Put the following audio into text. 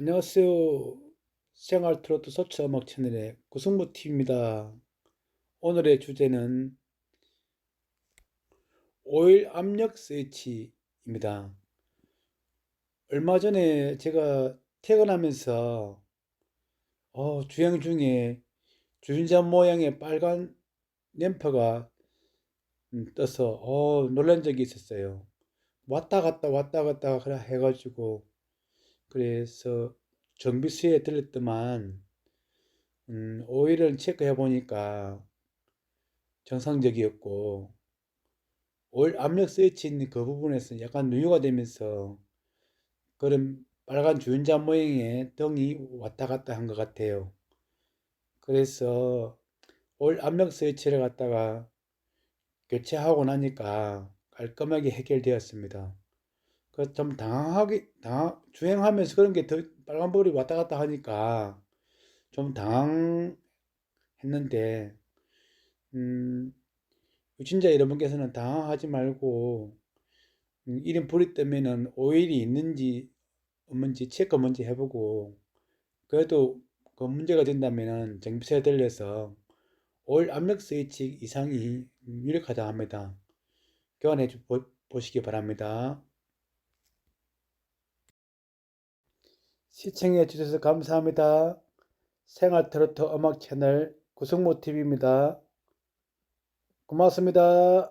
안녕하세요. 생활 트로트 서치 음악 채널의 구승모 TV입니다. 오늘의 주제는 오일 압력 스위치입니다. 얼마 전에 제가 퇴근하면서 어, 주행 중에 주인자 모양의 빨간 램프가 음, 떠서 어, 놀란 적이 있었어요. 왔다 갔다 왔다 갔다 해가지고 그래서 정비소에 들렸더만 음, 오일을 체크해 보니까 정상적이었고 오일 압력 스위치 있는 그 부분에서 약간 누유가 되면서 그런 빨간 주인자 모양의 등이 왔다 갔다 한 것 같아요. 그래서 오일 압력 스위치를 갖다가 교체하고 나니까 깔끔하게 해결되었습니다. 그좀 당황하게 당황 주행하면서 그런 게 더 빨간불이 왔다 갔다 하니까 좀 당황했는데 음 유진자 여러분께서는 당황하지 말고 음, 이런 불이 뜨면은 오일이 있는지 없는지 체크 먼저 해보고 그래도 그 문제가 된다면은 정비소에 들려서 오일 압력 스위치 이상이 유력하다 합니다. 교환해 주- 보, 보시기 바랍니다. 시청해 주셔서 감사합니다. 생활 트로트 음악 채널 구성모 TV입니다. 고맙습니다.